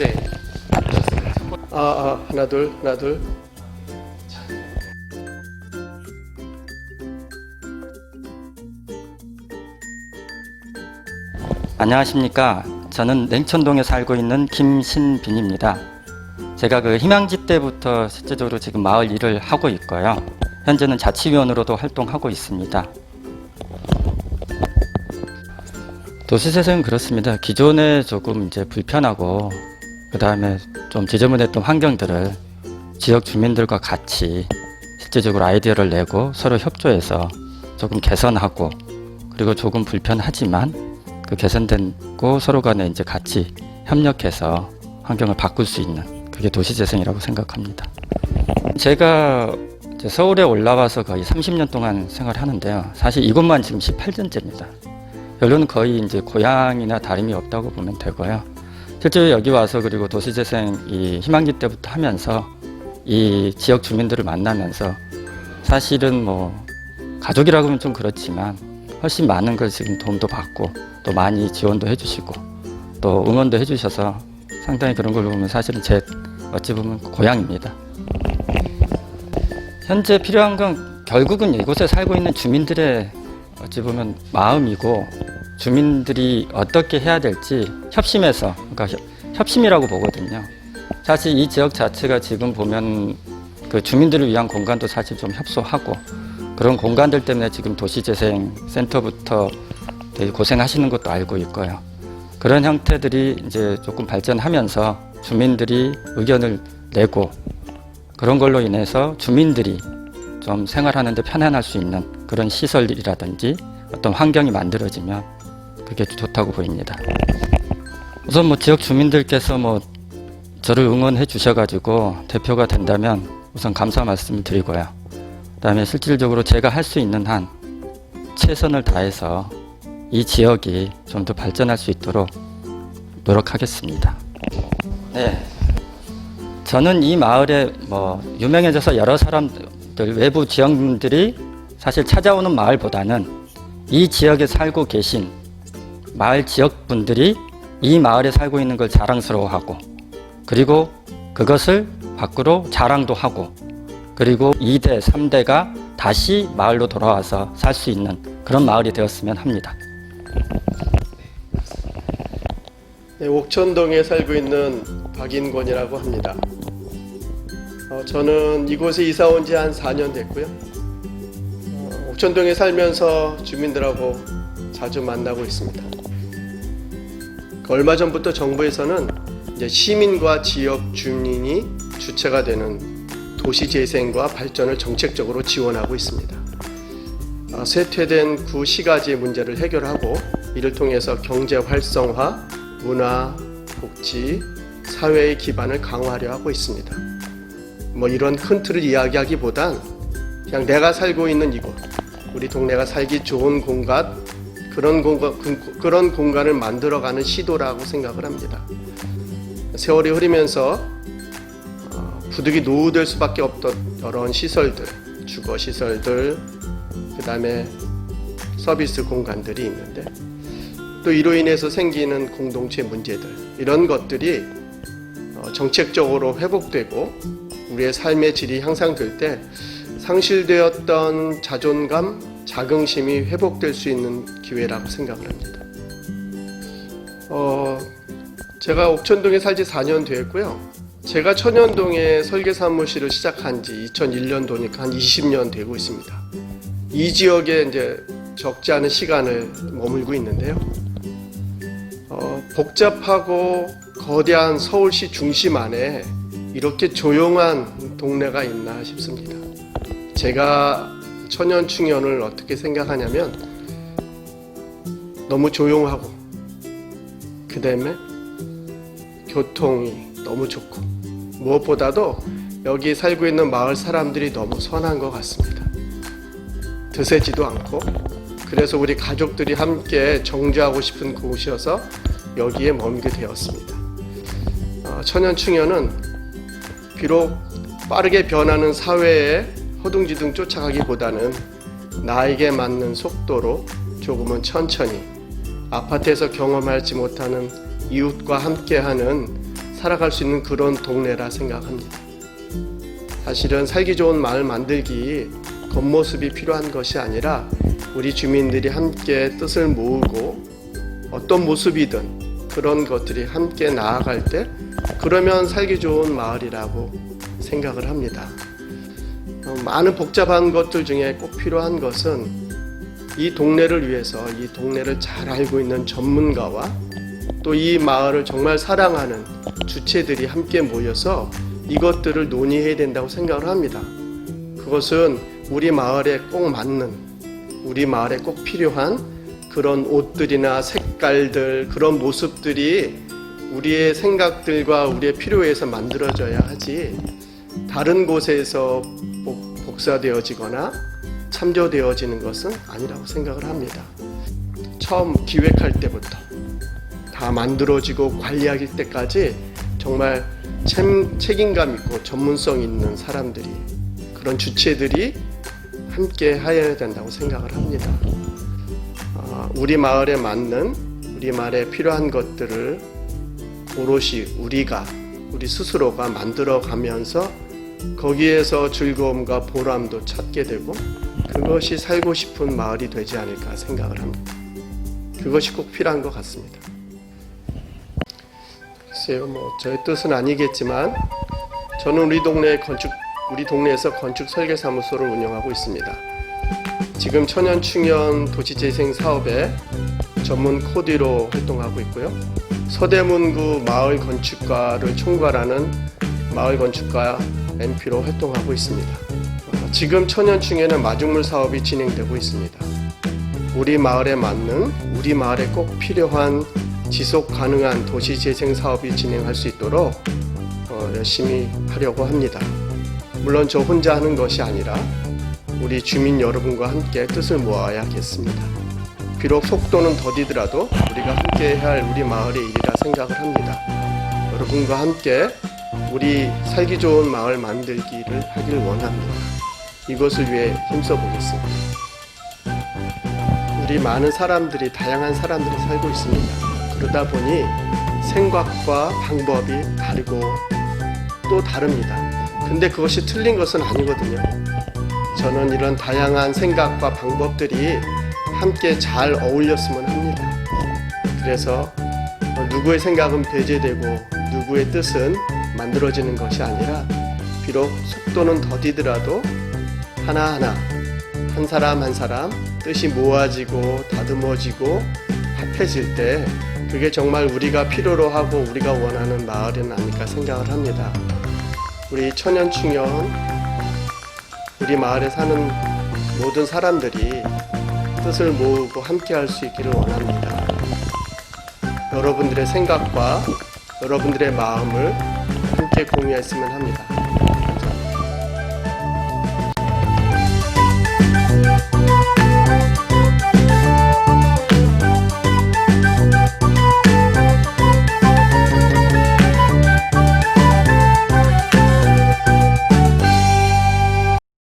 번째. 아, 아 하나 둘 하나 둘. 안녕하십니까. 저는 냉천동에 살고 있는 김신빈입니다. 제가 그 희망지 때부터 실제적으로 지금 마을 일을 하고 있고요. 현재는 자치위원으로도 활동하고 있습니다. 도시재생은 그렇습니다. 기존에 조금 이제 불편하고 그 다음에 좀 지저분했던 환경들을 지역 주민들과 같이 실제적으로 아이디어를 내고 서로 협조해서 조금 개선하고 그리고 조금 불편하지만 그 개선된고 서로 간에 이제 같이 협력해서 환경을 바꿀 수 있는 그게 도시재생이라고 생각합니다. 제가 서울에 올라와서 거의 30년 동안 생활하는데요. 사실 이곳만 지금 18년째입니다. 결론은 거의 이제 고향이나 다름이 없다고 보면 되고요. 실제로 여기 와서 그리고 도시재생 이 희망기 때부터 하면서 이 지역 주민들을 만나면서 사실은 뭐 가족이라고 하면 좀 그렇지만 훨씬 많은 걸 지금 도움도 받고 또 많이 지원도 해주시고 또 응원도 해주셔서 상당히 그런 걸로 보면 사실은 제 어찌 보면 고향입니다. 현재 필요한 건 결국은 이곳에 살고 있는 주민들의 어찌 보면 마음이고 주민들이 어떻게 해야 될지 협심해서 그러니까 협- 협심이라고 보거든요. 사실 이 지역 자체가 지금 보면 그 주민들을 위한 공간도 사실 좀 협소하고 그런 공간들 때문에 지금 도시재생센터부터 되게 고생하시는 것도 알고 있고요. 그런 형태들이 이제 조금 발전하면서 주민들이 의견을 내고 그런 걸로 인해서 주민들이 좀 생활하는데 편안할 수 있는 그런 시설이라든지 어떤 환경이 만들어지면 그게 좋다고 보입니다. 우선 뭐 지역 주민들께서 뭐 저를 응원해 주셔가지고 대표가 된다면 우선 감사 말씀을 드리고요. 그다음에 실질적으로 제가 할 수 있는 한 최선을 다해서 이 지역이 좀 더 발전할 수 있도록 노력하겠습니다. 네. 저는 이 마을에 뭐 유명해져서 여러 사람들 외부 지역민들이 사실 찾아오는 마을보다는 이 지역에 살고 계신 마을 지역 분들이 이 마을에 살고 있는 걸 자랑스러워하고 그리고 그것을 밖으로 자랑도 하고 그리고 2대, 3대가 다시 마을로 돌아와서 살 수 있는 그런 마을이 되었으면 합니다. 네, 옥천동에 살고 있는 박인권이라고 합니다. 어, 저는 이곳에 이사 온 지 한 4년 됐고요. 어, 옥천동에 살면서 주민들하고 자주 만나고 있습니다. 그 얼마 전부터 정부에서는 시민과 지역 주민이 주체가 되는 도시 재생과 발전을 정책적으로 지원하고 있습니다. 어, 쇠퇴된 구 시가지의 문제를 해결하고 이를 통해서 경제 활성화, 문화, 복지, 사회의 기반을 강화하려 하고 있습니다. 뭐 이런 큰 틀을 이야기하기보단 그냥 내가 살고 있는 이곳, 우리 동네가 살기 좋은 공간, 그런 공간, 그- 그런 공간을 만들어가는 시도라고 생각을 합니다. 세월이 흐르면서 어, 부득이 노후될 수밖에 없던 여러 시설들, 주거 시설들, 그 다음에 서비스 공간들이 있는데 또 이로 인해서 생기는 공동체 문제들 이런 것들이 어, 정책적으로 회복되고 우리의 삶의 질이 향상될 때 상실되었던 자존감, 자긍심이 회복될 수 있는 기회라고 생각을 합니다. 어, 제가 옥천동에 살지 4년 됐고요. 제가 천연동에 설계 사무실을 시작한 지 2001년도니까 한 20년 되고 있습니다. 이 지역에 이제 적지 않은 시간을 머물고 있는데요. 어, 복잡하고 거대한 서울시 중심 안에 이렇게 조용한 동네가 있나 싶습니다. 제가 천연 충연을 어떻게 생각하냐면 너무 조용하고 그 다음에 교통이 너무 좋고 무엇보다도 여기 살고 있는 마을 사람들이 너무 선한 것 같습니다. 드세지도 않고 그래서 우리 가족들이 함께 정주하고 싶은 곳이어서 여기에 머물게 되었습니다. 어, 천연충연은 비록 빠르게 변하는 사회에 허둥지둥 쫓아가기보다는 나에게 맞는 속도로 조금은 천천히 아파트에서 경험하지 못하는 이웃과 함께하는 살아갈 수 있는 그런 동네라 생각합니다. 사실은 살기 좋은 마을 만들기 겉모습이 필요한 것이 아니라 우리 주민들이 함께 뜻을 모으고 어떤 모습이든 그런 것들이 함께 나아갈 때 그러면 살기 좋은 마을이라고 생각을 합니다. 어, 많은 복잡한 것들 중에 꼭 필요한 것은 이 동네를 위해서 이 동네를 잘 알고 있는 전문가와 또 이 마을을 정말 사랑하는 주체들이 함께 모여서 이것들을 논의해야 된다고 생각을 합니다. 그것은 우리 마을에 꼭 맞는 우리 마을에 꼭 필요한 그런 옷들이나 색깔들 그런 모습들이 우리의 생각들과 우리의 필요에서 만들어져야 하지 다른 곳에서 복- 복사되어지거나 참조되어지는 것은 아니라고 생각을 합니다. 처음 기획할 때부터 다 만들어지고 관리할 때까지 정말 책- 책임감 있고 전문성 있는 사람들이 그런 주체들이 함께 해야 된다고 생각을 합니다. 아, 우리 마을에 맞는 우리 마을에 필요한 것들을 오롯이 우리가 우리 스스로가 만들어 가면서 거기에서 즐거움과 보람도 찾게 되고 그것이 살고 싶은 마을이 되지 않을까 생각을 합니다. 그것이 꼭 필요한 것 같습니다. 글쎄요, 뭐 저의 뜻은 아니겠지만 저는 우리 동네 건축 우리 동네에서 건축 설계 사무소를 운영하고 있습니다. 지금 천연 충연 도시 재생 사업에 전문 코디로 활동하고 있고요. 서대문구 마을 건축가를 총괄하는 마을 건축가 MP로 활동하고 있습니다. 어, 지금 천연충에는 마중물 사업이 진행되고 있습니다. 우리 마을에 맞는 우리 마을에 꼭 필요한 지속 가능한 도시 재생 사업이 진행할 수 있도록 어, 열심히 하려고 합니다. 물론 저 혼자 하는 것이 아니라 우리 주민 여러분과 함께 뜻을 모아야겠습니다. 비록 속도는 더디더라도 우리가 함께 해야 할 우리 마을의 일이라 생각을 합니다. 여러분과 함께 우리 살기 좋은 마을 만들기를 하길 원합니다. 이것을 위해 힘써 보겠습니다. 우리 많은 사람들이 다양한 사람들이 살고 있습니다. 그러다 보니 생각과 방법이 다르고 또 다릅니다. 근데 그것이 틀린 것은 아니거든요. 저는 이런 다양한 생각과 방법들이 함께 잘 어울렸으면 합니다. 그래서 어, 누구의 생각은 배제되고 누구의 뜻은 만들어지는 것이 아니라 비록 속도는 더디더라도 하나하나 한 사람 한 사람 뜻이 모아지고 다듬어지고 합해질 때 그게 정말 우리가 필요로 하고 우리가 원하는 마을은 아닐까 생각을 합니다. 우리 천연충연 우리 마을에 사는 모든 사람들이 뜻을 모으고 함께 할 수 있기를 원합니다. 여러분들의 생각과 여러분들의 마음을 함께 공유했으면 합니다.